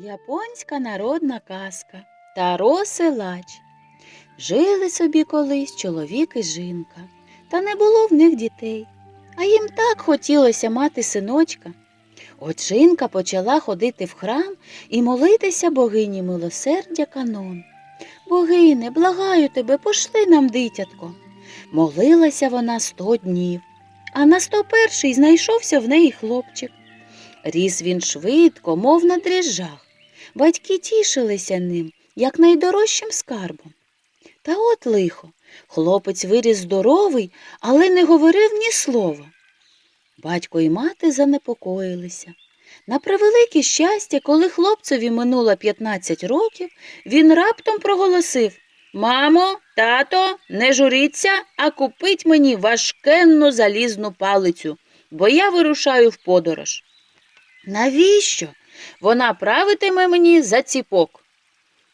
Японська народна казка Таро Силач. Жили собі колись чоловік і жінка, та не було в них дітей, а їм так хотілося мати синочка. От жінка почала ходити в храм і молитися богині милосердя канон. Богине, благаю тебе, пошли нам дитятко. Молилася вона сто днів, а на сто перший знайшовся в неї хлопчик. Ріс він швидко, мов на дріжджах. Батьки тішилися ним, як найдорожчим скарбом. Та от лихо, хлопець виріс здоровий, але не говорив ні слова. Батько і мати занепокоїлися. На превелике щастя, коли хлопцеві минуло 15 років, він раптом проголосив Мамо, тато, не журіться, а купить мені важкенну залізну палицю, бо я вирушаю в подорож. Навіщо? Вона правитиме мені за ціпок.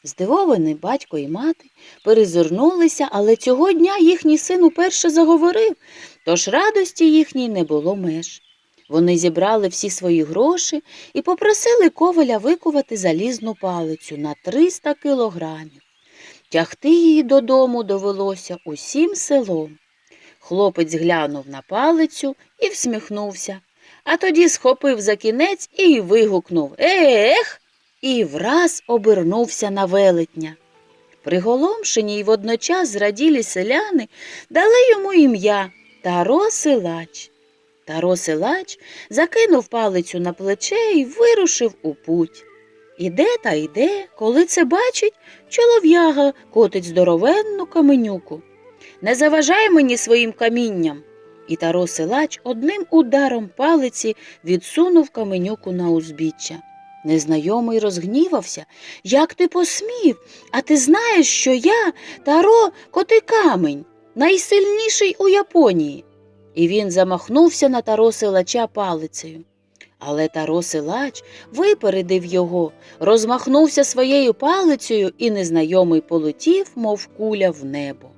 Здивований батько і мати перезирнулися, але цього дня їхній син уперше заговорив, тож радості їхній не було меж. Вони зібрали всі свої гроші і попросили коваля викувати залізну палицю на 300 кілограмів. Тягти її додому довелося усім селом. Хлопець глянув на палицю і всміхнувся, а тоді схопив за кінець і вигукнув Ех! і враз обернувся на велетня. Приголомшені й водночас зраділі селяни дали йому ім'я Таро Силач. Таро Силач закинув палицю на плече і вирушив у путь. Іде та йде, коли це бачить, чолов'яга котить здоровенну каменюку. Не заважай мені своїм камінням. І Таро Силач одним ударом палиці відсунув каменюку на узбіччя. Незнайомий розгнівався. Як ти посмів? А ти знаєш, що я Таро Котикамень, найсильніший у Японії. І він замахнувся на Таро Силача палицею. Але Таро Силач випередив його, розмахнувся своєю палицею, і незнайомий полетів, мов куля в небо.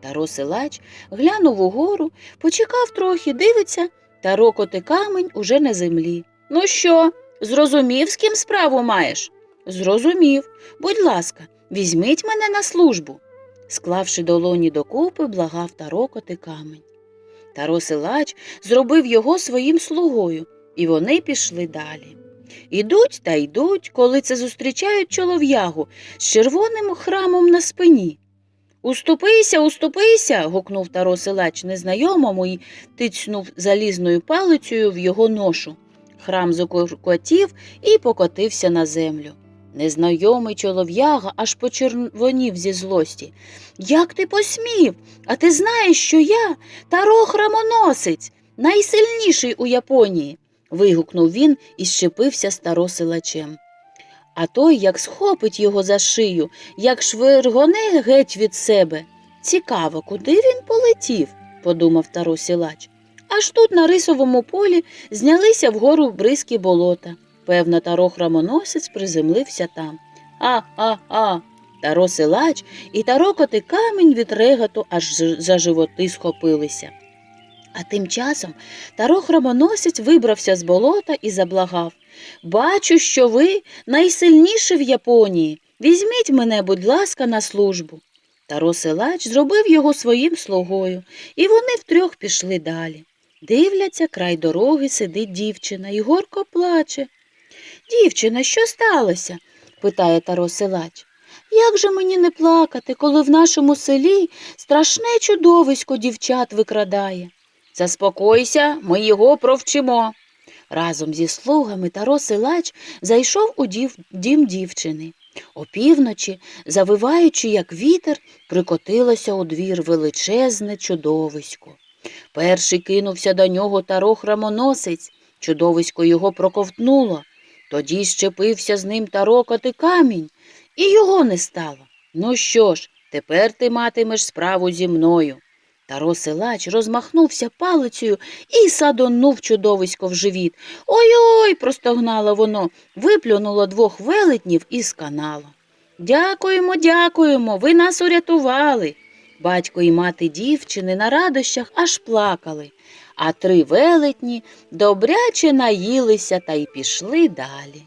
Таро Силач глянув угору, почекав трохи, дивиться, Таро Котикамень уже на землі. Ну що? Зрозумів, з ким справу маєш? Зрозумів. Будь ласка, візьміть мене на службу. Склавши долоні докупи, благав Тарокоти камень. Таро Силач зробив його своїм слугою, і вони пішли далі. Ідуть та йдуть, коли це зустрічають чолов'ягу з червоним храмом на спині. Уступися, уступися. гукнув Таро Силач незнайомому і тицнув залізною палицею в його ношу. Храм закуркотів і покотився на землю. Незнайомий чолов'яга аж почервонів зі злості. Як ти посмів? А ти знаєш, що я Таро храмоносець, найсильніший у Японії. вигукнув він і щепився старосилачем. А той, як схопить його за шию, як швиргоне геть від себе. Цікаво, куди він полетів, подумав Таросілач. Аж тут на рисовому полі знялися вгору бризкі болота. Певно, таро храмоносець приземлився там. А, а, а. Таро силач і тарокоти камінь від реготу аж за животи схопилися. А тим часом таро храмоносець вибрався з болота і заблагав Бачу, що ви найсильніші в Японії. Візьміть мене, будь ласка, на службу. Таро силач зробив його своїм слугою, і вони втрьох пішли далі. Дивляться, край дороги сидить дівчина і горко плаче. Дівчина, що сталося? питає Таро Силач. Як же мені не плакати, коли в нашому селі страшне чудовисько дівчат викрадає? Заспокойся, ми його провчимо. Разом зі слугами Таро Силач зайшов у дів... дім дівчини. Опівночі, завиваючи, як вітер, прикотилося у двір величезне чудовисько. Перший кинувся до нього таро храмоносець, чудовисько його проковтнуло. Тоді щепився з ним тарокати камінь, і його не стало. Ну що ж, тепер ти матимеш справу зі мною. Таро силач розмахнувся палицею і садонув чудовисько в живіт. Ой-ой, простогнало воно, виплюнуло двох велетнів і сканало. Дякуємо, дякуємо, ви нас урятували. Батько і мати дівчини на радощах аж плакали, а три велетні добряче наїлися та й пішли далі.